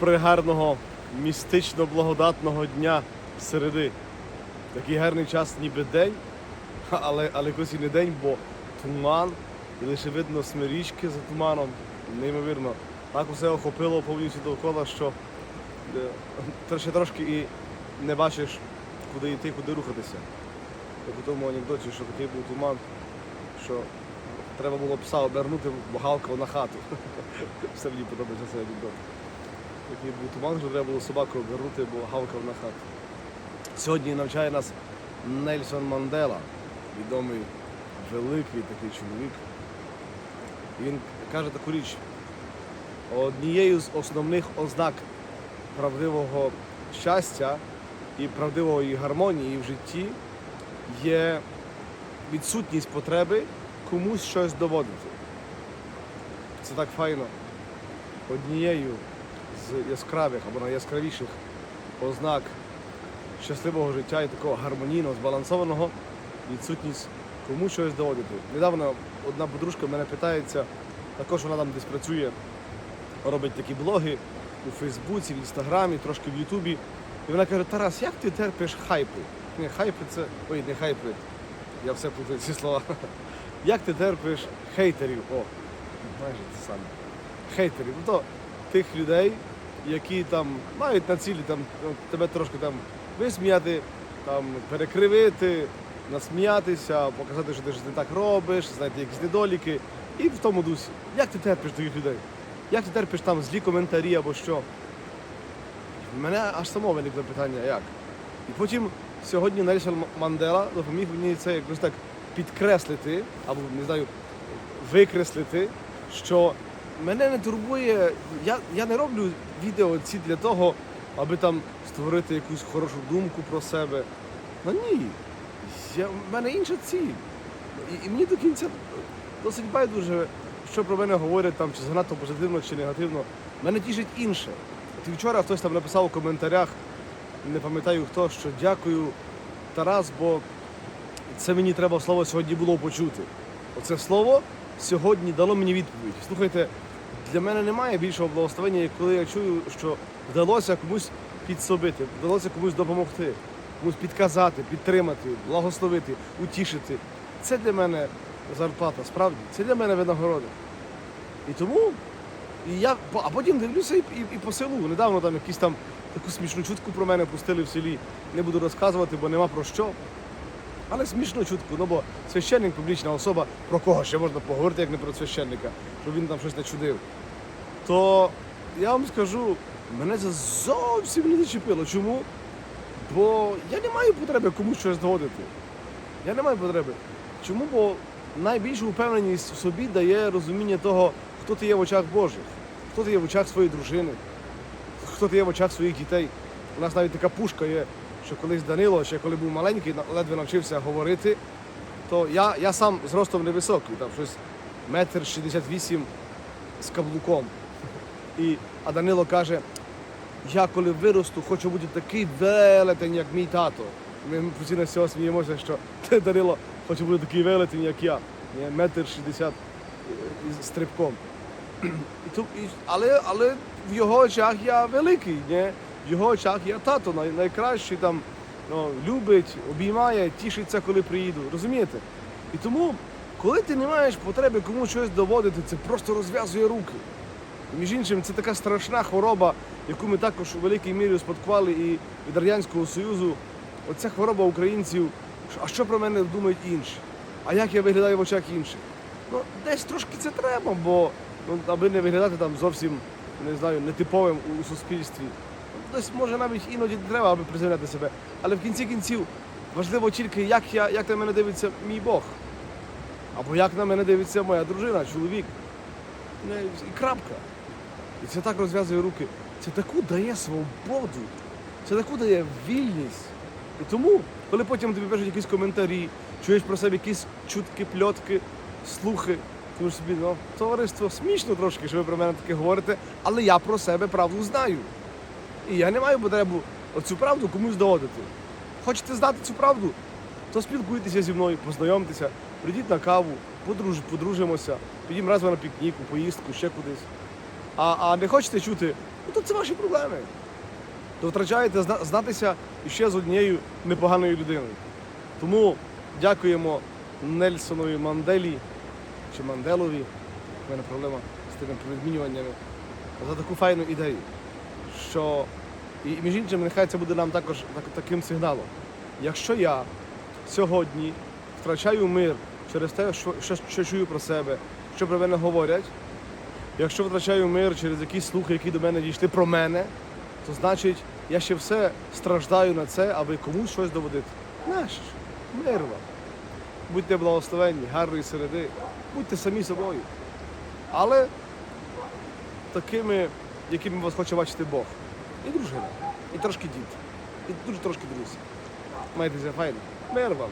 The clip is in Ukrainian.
пригарного містично благодатного дня середи. Такий гарний час, ніби день, але, але якось і не день, бо туман, і лише видно смирічки за туманом. Неймовірно. Так усе охопило повністю довкола, що е, ще трошки і не бачиш, куди йти, куди рухатися. Як у тому анекдоті, що такий був туман, що треба було пса обернути, бо гавкав на хату. Все мені подобається цей анекдот. Такий був туман, що треба було собаку обернути, бо гавкав на хату. Сьогодні навчає нас Нельсон Мандела, відомий великий такий чоловік. Він каже таку річ. Однією з основних ознак правдивого щастя і правдивої гармонії в житті є відсутність потреби комусь щось доводити. Це так файно. Однією яскравих або найяскравіших ознак щасливого життя і такого гармонійного, збалансованого відсутність комусь щось доводити. Недавно одна подружка мене питається, також вона там десь працює, робить такі блоги у Фейсбуці, в Інстаграмі, трошки в Ютубі. І вона каже, Тарас, як ти терпиш хайпи? Ні, хайпи це. Ой, не хайпи. Я все плутаю ці слова. Як ти терпиш хейтерів? О, майже це саме. Хейтерів. Ну то тих людей, які там мають на цілі там, ну, тебе трошки там висміяти, там, перекривити, насміятися, показати, що ти щось не так робиш, знайти якісь недоліки. І в тому дусі. Як ти терпиш таких людей? Як ти терпиш там злі коментарі або що? Мене аж само виникло питання, як? І потім сьогодні Нельсон Мандела допоміг мені це якось так підкреслити, або не знаю, викреслити, що мене не турбує. Я, я не роблю відео ці для того, аби там створити якусь хорошу думку про себе. Ну ні. Я, в мене інша ціль. І, і мені до кінця досить байдуже, що про мене говорять там, чи занадто позитивно, чи негативно. Мене тішить інше. От вчора хтось там написав у коментарях, не пам'ятаю хто, що дякую Тарас, бо це мені треба слово сьогодні було почути. Оце слово сьогодні дало мені відповідь. Слухайте, для мене немає більшого благословення, як коли я чую, що вдалося комусь підсобити, вдалося комусь допомогти, комусь підказати, підтримати, благословити, утішити. Це для мене зарплата, справді, це для мене винагорода. І тому і я, а потім дивлюся і, і, і по селу. Недавно там якісь там таку смішну чутку про мене пустили в селі. Не буду розказувати, бо нема про що. Але смішну чутку, ну бо священник публічна особа, про кого ще можна поговорити, як не про священника, щоб він там щось не чудив. То я вам скажу, мене це зовсім не зачепило. Чому? Бо я не маю потреби комусь щось доводити. Я не маю потреби. Чому? Бо найбільшу впевненість в собі дає розуміння того, хто ти є в очах Божих, хто ти є в очах своєї дружини, хто ти є в очах своїх дітей. У нас навіть така пушка є, що колись Данило, ще коли був маленький, ледве навчився говорити, то я, я сам зростом невисокий, там щось метр шістдесят вісім з каблуком. І, а Данило каже, я коли виросту, хочу бути такий велетень, як мій тато. Ми постійно з цього сміємося, що Данило хоче бути такий велетень, як я. Метр шістдесят е, із стрибком. Але, але в його очах я великий, ні? В його очах я тато, найкращий там ну, любить, обіймає, тішиться, коли приїду. Розумієте? І тому, коли ти не маєш потреби комусь щось доводити, це просто розв'язує руки. І, Між іншим, це така страшна хвороба, яку ми також у великій мірі успадкували і від Радянського Союзу. Оця хвороба українців, а що про мене думають інші? А як я виглядаю в очах інших? Ну, десь трошки це треба, бо ну, аби не виглядати там зовсім не знаю, нетиповим у суспільстві. Десь може навіть іноді треба, аби приземляти себе. Але в кінці кінців важливо тільки, як, я, як на мене дивиться мій Бог. Або як на мене дивиться моя дружина, чоловік. І крапка. І це так розв'язує руки. Це таку дає свободу, це таку дає вільність. І тому, коли потім тобі пишуть якісь коментарі, чуєш про себе якісь чутки, пльотки, слухи, ти собі, ну, товариство смішно трошки, що ви про мене таке говорите, але я про себе правду знаю. І я не маю потребу оцю правду комусь доводити. Хочете знати цю правду, то спілкуйтеся зі мною, познайомтеся, прийдіть на каву, подруж, подружимося, підіймо разом на пікнік, у поїздку, ще кудись. а, а не хочете чути, ну то це ваші проблеми. То втрачаєте знатися ще з однією непоганою людиною. Тому дякуємо Нельсонові Манделі чи Манделові. У мене проблема з тими відмінюваннями. За таку файну ідею. Що і між іншим, нехай це буде нам також так, таким сигналом. Якщо я сьогодні втрачаю мир через те, що, що, що чую про себе, що про мене говорять, якщо втрачаю мир через якісь слухи, які до мене дійшли про мене, то значить я ще все страждаю на це, аби комусь щось доводити. Нащо? Мир вам. Будьте благословенні, гарної середи, будьте самі собою. Але такими, якими вас хоче бачити Бог. І дружина, і трошки діти, і дуже трошки друзі. Майтеся файно. Мир вам.